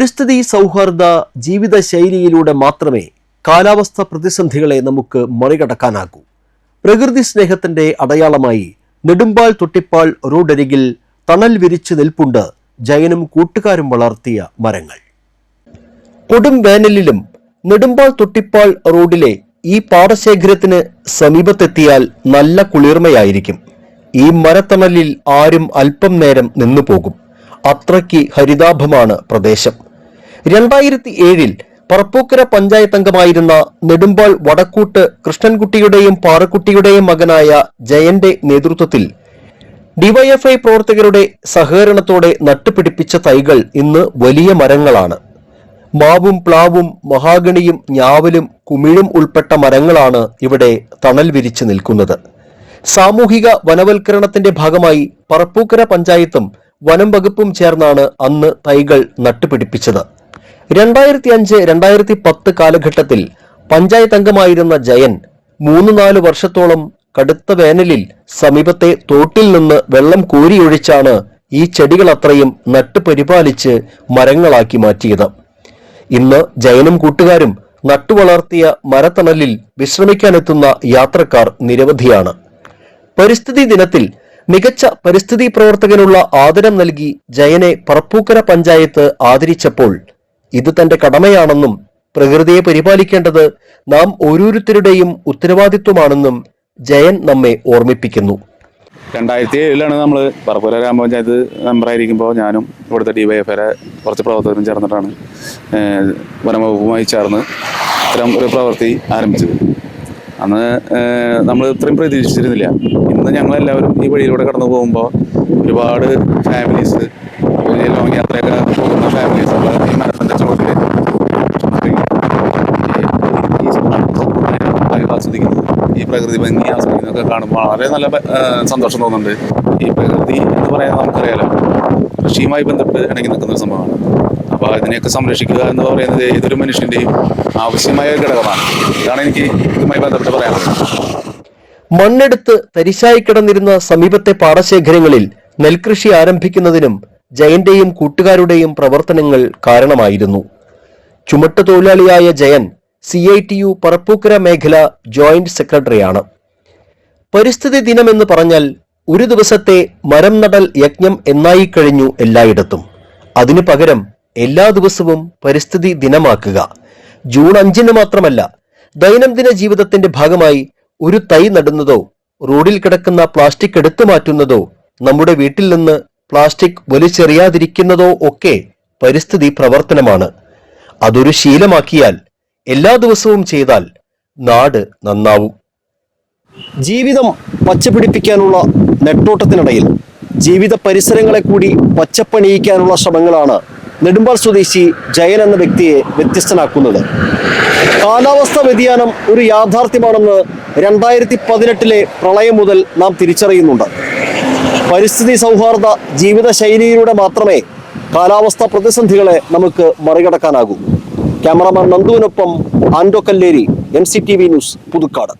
പരിസ്ഥിതി സൗഹാർദ്ദ ജീവിതശൈലിയിലൂടെ മാത്രമേ കാലാവസ്ഥ പ്രതിസന്ധികളെ നമുക്ക് മറികടക്കാനാകൂ. പ്രകൃതി സ്നേഹത്തിന്റെ അടയാളമായി നെടുമ്പാൽ തൊട്ടിപ്പാൾ റോഡരികിൽ തണൽ വിരിച്ചു നിൽപ്പുണ്ട് ജയനും കൂട്ടുകാരും വളർത്തിയ മരങ്ങൾ. കൊടും വേനലിലും നെടുമ്പാൾ തൊട്ടിപ്പാൾ റോഡിലെ ഈ പാടശേഖരത്തിന് സമീപത്തെത്തിയാൽ നല്ല കുളിർമയായിരിക്കും. ഈ മരത്തണലിൽ ആരും അല്പം നേരം നിന്നു പോകും അത്രയ്ക്ക് ഹരിതാഭമാണ് പ്രദേശം. രണ്ടായിരത്തി ഏഴിൽ പറപ്പൂക്കര പഞ്ചായത്ത് അംഗമായിരുന്ന നെടുമ്പാൾ വടക്കൂട്ട് കൃഷ്ണൻകുട്ടിയുടെയും പാറക്കുട്ടിയുടെയും മകനായ ജയന്റെ നേതൃത്വത്തിൽ ഡിവൈഎഫ്ഐ പ്രവർത്തകരുടെ സഹകരണത്തോടെ നട്ടുപിടിപ്പിച്ച തൈകൾ ഇന്ന് വലിയ മരങ്ങളാണ്. മാവും പ്ലാവും മഹാഗണിയും ഞാവലും കുമിഴും ഉൾപ്പെട്ട മരങ്ങളാണ് ഇവിടെ തണൽ വിരിച്ചു നിൽക്കുന്നത്. സാമൂഹിക വനവൽക്കരണത്തിന്റെ ഭാഗമായി പറപ്പൂക്കര പഞ്ചായത്തും വനം വകുപ്പും ചേർന്നാണ് അന്ന് തൈകൾ നട്ടുപിടിപ്പിച്ചത്. രണ്ടായിരത്തി അഞ്ച് രണ്ടായിരത്തി പത്ത് കാലഘട്ടത്തിൽ പഞ്ചായത്ത് അംഗമായിരുന്ന ജയൻ മൂന്ന് നാല് വർഷത്തോളം കടുത്ത വേനലിൽ സമീപത്തെ തോട്ടിൽ നിന്ന് വെള്ളം കോരിയൊഴിച്ചാണ് ഈ ചെടികൾ അത്രയും നട്ടുപരിപാലിച്ച് മരങ്ങളാക്കി മാറ്റിയത്. ഇന്ന് ജയനും കൂട്ടുകാരും നട്ടുവളർത്തിയ മരത്തണലിൽ വിശ്രമിക്കാനെത്തുന്ന യാത്രക്കാർ നിരവധിയാണ്. പരിസ്ഥിതി ദിനത്തിൽ മികച്ച പരിസ്ഥിതി പ്രവർത്തകനുള്ള ആദരം നൽകി ജയനെ പറപ്പൂക്കര പഞ്ചായത്ത് ആദരിച്ചപ്പോൾ ഇത് തന്റെ കടമയാണെന്നും പ്രകൃതിയെ പരിപാലിക്കേണ്ടത് നാം ഓരോരുത്തരുടെയും ഉത്തരവാദിത്വമാണെന്നും ജയൻ നമ്മെ ഓർമ്മിപ്പിക്കുന്നു. രണ്ടായിരത്തി ഏഴിലാണ് നമ്മൾ പറപ്പൂര ഗ്രാമപഞ്ചായത്ത് മെമ്പറായിരിക്കുമ്പോൾ ഞാനും ഇവിടുത്തെ ഡി വൈ എഫ് കുറച്ച് പ്രവർത്തകരും ചേർന്നിട്ടാണ് വനംവകുപ്പുമായി ചേർന്ന് ഇത്തരം ഒരു പ്രവൃത്തി ആരംഭിച്ചത്. അന്ന് നമ്മൾ ഇത്രയും പ്രതീക്ഷിച്ചിരുന്നില്ല. ഇന്ന് ഞങ്ങളെല്ലാവരും ഈ വഴിയിലൂടെ കടന്നു പോകുമ്പോൾ ഒരുപാട് ഫാമിലീസ് ലോങ് യാത്രയൊക്കെ പോകുന്ന ഫാമിലീസ് ഈ മരത്തിന്റെ ചുവട്ടിൽ ഈ ആസ്വദിക്കുന്നത് ഈ പ്രകൃതി ഭംഗി ആസ്വദിക്കുന്നതൊക്കെ കാണുമ്പോൾ വളരെ നല്ല സന്തോഷം തോന്നുന്നുണ്ട്. ഈ പ്രകൃതി എന്ന് പറയാൻ നമുക്കറിയാലോ. കൃഷിയുമായി ബന്ധപ്പെട്ട് ഇണങ്ങി നിൽക്കുന്ന ഒരു സംഭവമാണ്. അപ്പോൾ അതിനെയൊക്കെ സംരക്ഷിക്കുക എന്ന് പറയുന്നത് ഏതൊരു മനുഷ്യന്റെയും ആവശ്യമായ ഘടകമാണ്. ഇതാണ് എനിക്ക് ഇതുമായി ബന്ധപ്പെട്ട് പറയാനുള്ളത്. മണ്ണെടുത്ത് തരിശായി കിടന്നിരുന്ന സമീപത്തെ പാടശേഖരങ്ങളിൽ നെൽകൃഷി ആരംഭിക്കുന്നതിനും ജയന്റെയും കൂട്ടുകാരുടെയും പ്രവർത്തനങ്ങൾ കാരണമായിരുന്നു. ചുമട്ടു തൊഴിലാളിയായ Jayan C I T U Parappukkara മേഖല ജോയിന്റ് സെക്രട്ടറിയാണ്. പരിസ്ഥിതി ദിനം എന്ന് പറഞ്ഞാൽ ഒരു ദിവസത്തെ മരം നടൽ യജ്ഞം എന്നായി കഴിഞ്ഞു എല്ലായിടത്തും. അതിനു പകരം എല്ലാ ദിവസവും പരിസ്ഥിതി ദിനമാക്കുക. ജൂൺ അഞ്ചിന് മാത്രമല്ല ദൈനംദിന ജീവിതത്തിന്റെ ഭാഗമായി ഒരു തൈ നടുന്നതോ റോഡിൽ കിടക്കുന്ന പ്ലാസ്റ്റിക് എടുത്തു മാറ്റുന്നതോ നമ്മുടെ വീട്ടിൽ നിന്ന് പ്ലാസ്റ്റിക് വലിച്ചെറിയാതിരിക്കുന്നതോ ഒക്കെ പരിസ്ഥിതി പ്രവർത്തനമാണ്. അതൊരു ശീലമാക്കിയാൽ എല്ലാ ദിവസവും ചെയ്താൽ നാട് നന്നാവും. ജീവിതം പച്ചപിടിപ്പിക്കാനുള്ള നെട്ടോട്ടത്തിനിടയിൽ ജീവിത പരിസരങ്ങളെ കൂടി പച്ചപ്പണിയിക്കാനുള്ള ശ്രമങ്ങളാണ് നെടുമ്പാൾ സ്വദേശി ജയൻ എന്ന വ്യക്തിയെ വ്യത്യസ്തനാക്കുന്നത്. കാലാവസ്ഥാ വ്യതിയാനം ഒരു യാഥാർത്ഥ്യമാണെന്ന് രണ്ടായിരത്തി പതിനെട്ടിലെ പ്രളയം മുതൽ നാം തിരിച്ചറിയുന്നുണ്ട്. പരിസ്ഥിതി സൗഹാർദ്ദ ജീവിതശൈലിയിലൂടെ മാത്രമേ കാലാവസ്ഥാ പ്രതിസന്ധികളെ നമുക്ക് മറികടക്കാനാകൂ. Cameraman നന്ദുവിനൊപ്പം Ando Kalleri M C T V news Puthukkad.